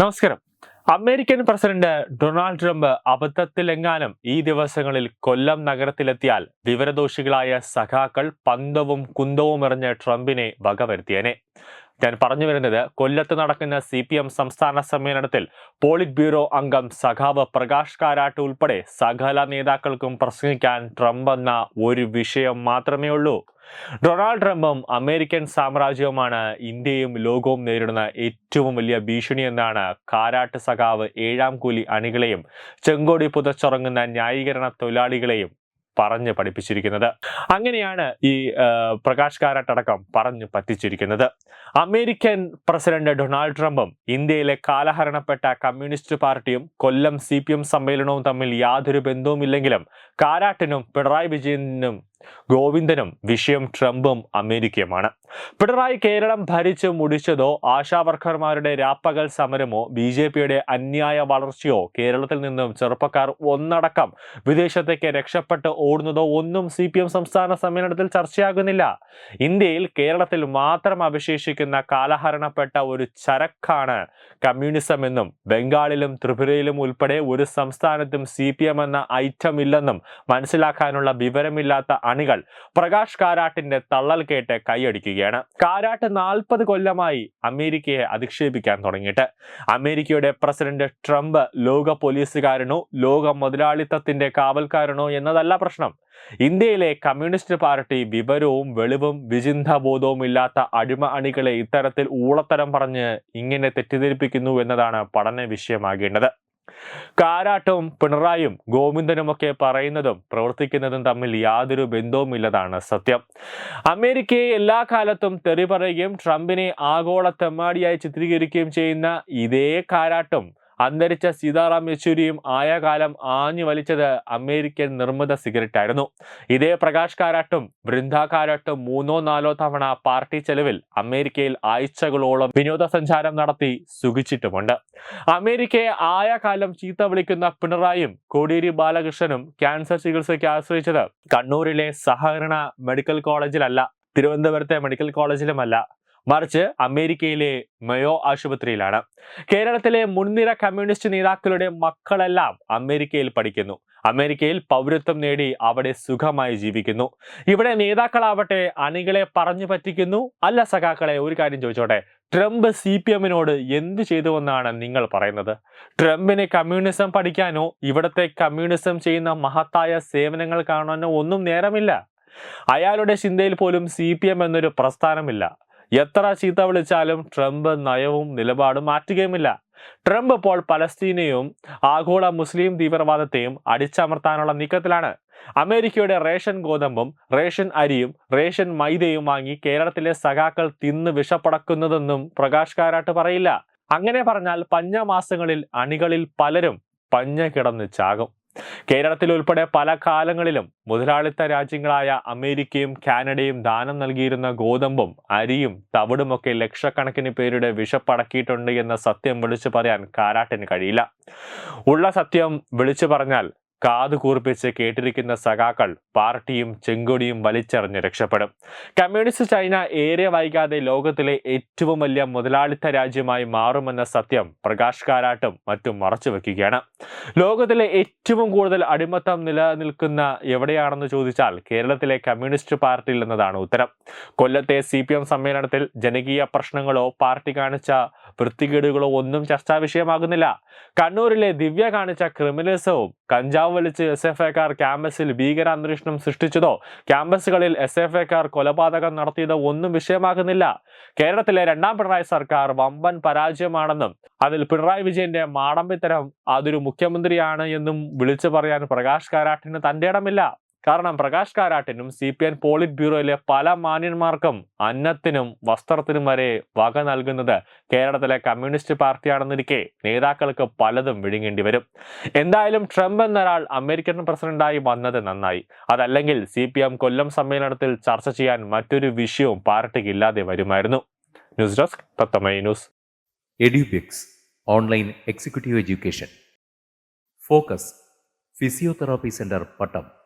നമസ്കാരം. American president Donald Trump അബദ്ധത്തിലെങ്ങാനും ഈ ദിവസങ്ങളിൽ കൊല്ലം നഗരത്തിലെത്തിയാൽ വിവരദോഷികളായ സഖാക്കൾ പന്തവും കുന്തവും എറിഞ്ഞ് ട്രംപിനെ വകവരുത്തിയേനെ. ഞാൻ പറഞ്ഞു വരുന്നത് കൊല്ലത്ത് നടക്കുന്ന സി പി എം സംസ്ഥാന സമ്മേളനത്തിൽ പോളിറ്റ് ബ്യൂറോ അംഗം സഖാവ് പ്രകാശ് കാരാട്ട് ഉൾപ്പെടെ സകല നേതാക്കൾക്കും പ്രസംഗിക്കാൻ ട്രംപ് എന്ന ഒരു വിഷയം മാത്രമേ ഉള്ളൂ. ഡൊണാൾഡ് ട്രംപും അമേരിക്കൻ സാമ്രാജ്യവുമാണ് ഇന്ത്യയും ലോകവും നേരിടുന്ന ഏറ്റവും വലിയ ഭീഷണി എന്നാണ് കാരാട്ട് സഖാവ് ഏഴാം കൂലി അണികളെയും ചെങ്കോടി പുതച്ചുറങ്ങുന്ന ന്യായീകരണ തൊഴിലാളികളെയും പറഞ്ഞ് പഠിപ്പിച്ചിരിക്കുന്നത്. അങ്ങനെയാണ് ഈ പ്രകാശ് കാരാട്ട് അടക്കം പറഞ്ഞു പറ്റിച്ചിരിക്കുന്നത്. അമേരിക്കൻ പ്രസിഡന്റ് ഡൊണാൾഡ് ട്രംപും ഇന്ത്യയിലെ കാലഹരണപ്പെട്ട കമ്മ്യൂണിസ്റ്റ് പാർട്ടിയും കൊല്ലം സി പി എം സമ്മേളനവും തമ്മിൽ യാതൊരു ബന്ധവുമില്ലെങ്കിലും കാരാട്ടിനും പിണറായി വിജയനും ഗോവിന്ദനും വിഷയം ട്രംപും അമേരിക്കയുമാണ്. പിണറായി കേരളം ഭരിച്ച് മുടിച്ചതോ ആശാവർക്കർമാരുടെ രാപ്പകൽ സമരമോ ബി ജെ പിയുടെ അന്യായ വളർച്ചയോ കേരളത്തിൽ നിന്നും ചെറുപ്പക്കാർ ഒന്നടക്കം വിദേശത്തേക്ക് രക്ഷപ്പെട്ട് ഓടുന്നതോ ഒന്നും സി പി എം സംസ്ഥാന സമ്മേളനത്തിൽ ചർച്ചയാകുന്നില്ല. ഇന്ത്യയിൽ കേരളത്തിൽ മാത്രം അവശേഷിക്കുന്ന കാലഹരണപ്പെട്ട ഒരു ചരക്കാണ് കമ്മ്യൂണിസം എന്നും ബംഗാളിലും ത്രിപുരയിലും ഉൾപ്പെടെ ഒരു സംസ്ഥാനത്തും സി എന്ന ഐറ്റം ഇല്ലെന്നും മനസ്സിലാക്കാനുള്ള വിവരമില്ലാത്ത അണികൾ പ്രകാശ് കാരാട്ടിന്റെ തള്ളൽ കേട്ട് കൈയടിക്കുകയാണ്. കാരാട്ട് നാൽപ്പത് കൊല്ലമായി അമേരിക്കയെ അധിക്ഷേപിക്കാൻ തുടങ്ങിയിട്ട്. അമേരിക്കയുടെ പ്രസിഡന്റ് ട്രംപ് ലോക പോലീസുകാരനോ ലോക മുതലാളിത്തത്തിന്റെ കാവൽക്കാരനോ എന്നതല്ല പ്രശ്നം. ഇന്ത്യയിലെ കമ്മ്യൂണിസ്റ്റ് പാർട്ടി വിവരവും വെളിവും വിചിന്ത ബോധവും ഇല്ലാത്ത അടിമ അണികളെ ഇത്തരത്തിൽ ഊളത്തരം പറഞ്ഞ് ഇങ്ങനെ തെറ്റിദ്ധരിപ്പിക്കുന്നു എന്നതാണ് പഠന വിഷയമാകേണ്ടത്. കാരാട്ടും പിണറായും ഗോവിന്ദനുമൊക്കെ പറയുന്നതും പ്രവർത്തിക്കുന്നതും തമ്മിൽ യാതൊരു ബന്ധവുമില്ലതാണ് സത്യം. അമേരിക്കയെ എല്ലാ കാലത്തും തെറി പറയുകയും ട്രംപിനെ ആഗോള തെമ്മാടിയായി ചിത്രീകരിക്കുകയും ചെയ്യുന്ന ഇതേ കാരാട്ടും അന്തരിച്ച സീതാറാം യെച്ചൂരിയും ആയ കാലം ആഞ്ഞു വലിച്ചത് അമേരിക്കൻ നിർമ്മിത സിഗരറ്റ് ആയിരുന്നു ഇതേ പ്രകാശ് കാരാട്ടും വൃന്ദ കാരാട്ടും മൂന്നോ നാലോ തവണ പാർട്ടി ചെലവിൽ അമേരിക്കയിൽ ആഴ്ചകളോളം വിനോദസഞ്ചാരം നടത്തി സുഖിച്ചിട്ടുമുണ്ട്. അമേരിക്കയെ ആയ കാലം ചീത്ത വിളിക്കുന്ന പിണറായും കോടിയേരി ബാലകൃഷ്ണനും ക്യാൻസർ ചികിത്സയ്ക്ക് ആശ്രയിച്ചത് കണ്ണൂരിലെ സഹകരണ മെഡിക്കൽ കോളേജിലല്ല തിരുവനന്തപുരത്തെ മെഡിക്കൽ കോളേജിലുമല്ല. മറിച്ച് അമേരിക്കയിലെ മയോ ആശുപത്രിയിലാണ്. കേരളത്തിലെ മുൻനിര കമ്മ്യൂണിസ്റ്റ് നേതാക്കളുടെ മക്കളെല്ലാം അമേരിക്കയിൽ പഠിക്കുന്നു. അമേരിക്കയിൽ പൗരത്വം നേടി അവിടെ സുഖമായി ജീവിക്കുന്നു. ഇവിടെ നേതാക്കളാവട്ടെ അണികളെ പറഞ്ഞു പറ്റിക്കുന്നു. അല്ല സഖാക്കളെ ഒരു കാര്യം ചോദിച്ചോട്ടെ. ട്രംപ് സി പി എമ്മിനോട് എന്ത് ചെയ്തുവെന്നാണ് നിങ്ങൾ പറയുന്നത്? ട്രംപിന് കമ്മ്യൂണിസം പഠിക്കാനോ ഇവിടത്തെ കമ്മ്യൂണിസം ചെയ്യുന്ന മഹത്തായ സേവനങ്ങൾ കാണാനോ ഒന്നും നേരമില്ല. അയാളുടെ ചിന്തയിൽ പോലും സി പി എം എന്നൊരു പ്രസ്ഥാനമില്ല. എത്ര ചീത്ത വിളിച്ചാലും ട്രംപ് നയവും നിലപാടും മാറ്റുകയുമില്ല. ട്രംപ് ഇപ്പോൾ പലസ്തീനെയും ആഗോള മുസ്ലിം തീവ്രവാദത്തെയും അടിച്ചമർത്താനുള്ള നീക്കത്തിലാണ്. അമേരിക്കയുടെ റേഷൻ ഗോതമ്പും റേഷൻ അരിയും റേഷൻ മൈദയും വാങ്ങി കേരളത്തിലെ സഖാക്കൾ തിന്ന് വിഷപ്പടക്കുന്നതെന്നും പ്രകാശ് കാരാട്ട് പറയില്ല. അങ്ങനെ പറഞ്ഞാൽ പഞ്ഞ മാസങ്ങളിൽ അണികളിൽ പലരും പഞ്ഞ കിടന്ന് ചാകും. കേരളത്തിൽ ഉൾപ്പെടെ പല കാലങ്ങളിലും മുതലാളിത്ത രാജ്യങ്ങളായ അമേരിക്കയും കാനഡയും ദാനം നൽകിയിരുന്ന ഗോതമ്പും അരിയും തവിടുമൊക്കെ ലക്ഷക്കണക്കിന് പേരുടെ വിഷപ്പടക്കിയിട്ടുണ്ട് എന്ന സത്യം വിളിച്ചു പറയാൻ കാരാട്ടിന് കഴിയില്ല. ഉള്ള സത്യം വിളിച്ചു പറഞ്ഞാൽ കാത് കൂർപ്പിച്ച് കേട്ടിരിക്കുന്ന സഖാക്കൾ പാർട്ടിയും ചെങ്കൊടിയും വലിച്ചെറിഞ്ഞ് രക്ഷപ്പെടും. കമ്മ്യൂണിസ്റ്റ് ചൈന ഏറെ വൈകാതെ ലോകത്തിലെ ഏറ്റവും വലിയ മുതലാളിത്ത രാജ്യമായി മാറുമെന്ന സത്യം പ്രകാശ് കാരാട്ടും മറ്റും മറച്ചു വയ്ക്കുകയാണ് ലോകത്തിലെ ഏറ്റവും കൂടുതൽ അടിമത്തം നിലനിൽക്കുന്ന എവിടെയാണെന്ന് ചോദിച്ചാൽ കേരളത്തിലെ കമ്മ്യൂണിസ്റ്റ് പാർട്ടിയിൽ എന്നതാണ് ഉത്തരം. കൊല്ലത്തെ സി സമ്മേളനത്തിൽ ജനകീയ പ്രശ്നങ്ങളോ പാർട്ടി കാണിച്ച വൃത്തികേടുകളോ ഒന്നും ചർച്ചാ വിഷയമാകുന്നില്ല കണ്ണൂരിലെ ദിവ്യ കാണിച്ച ക്രിമിനൽസവും കഞ്ചാവ് വലിച്ച് എസ് എഫ് എക്കാർ ക്യാമ്പസിൽ ഭീകരാന്തരീക്ഷം സൃഷ്ടിച്ചതോ? ക്യാമ്പസുകളിൽ എസ് എഫ് എക്കാർ കൊലപാതകം നടത്തിയതോ ഒന്നും വിഷയമാകുന്നില്ല. കേരളത്തിലെ രണ്ടാം പിണറായി സർക്കാർ വമ്പൻ പരാജയമാണെന്നും അതിൽ പിണറായി വിജയന്റെ മാടമ്പിത്തരം അതൊരു മുഖ്യമന്ത്രിയാണ് എന്നും വിളിച്ചു പറയാൻ പ്രകാശ് കാരാട്ടിന് തന്റെ ഇടമില്ല. കാരണം പ്രകാശ് കാരാട്ടിനും സി പി എൻ പോളിറ്റ് ബ്യൂറോയിലെ പല മാന്യന്മാർക്കും അന്നത്തിനും വസ്ത്രത്തിനും വരെ വക നൽകുന്നത് കേരളത്തിലെ കമ്മ്യൂണിസ്റ്റ് പാർട്ടിയാണെന്നിരിക്കെ നേതാക്കൾക്ക് പലതും വിഴുങ്ങേണ്ടി വരും. എന്തായാലും ട്രംപ് എന്നൊരാൾ അമേരിക്കൻ പ്രസിഡന്റായി വന്നത് നന്നായി. അതല്ലെങ്കിൽ സി പി എം കൊല്ലം സമ്മേളനത്തിൽ ചർച്ച ചെയ്യാൻ മറ്റൊരു വിഷയവും പാർട്ടിക്ക് ഇല്ലാതെ വരുമായിരുന്നു. News desk തത്തമൈ news. Edubix online executive education. Focus physiotherapy centre Pattom.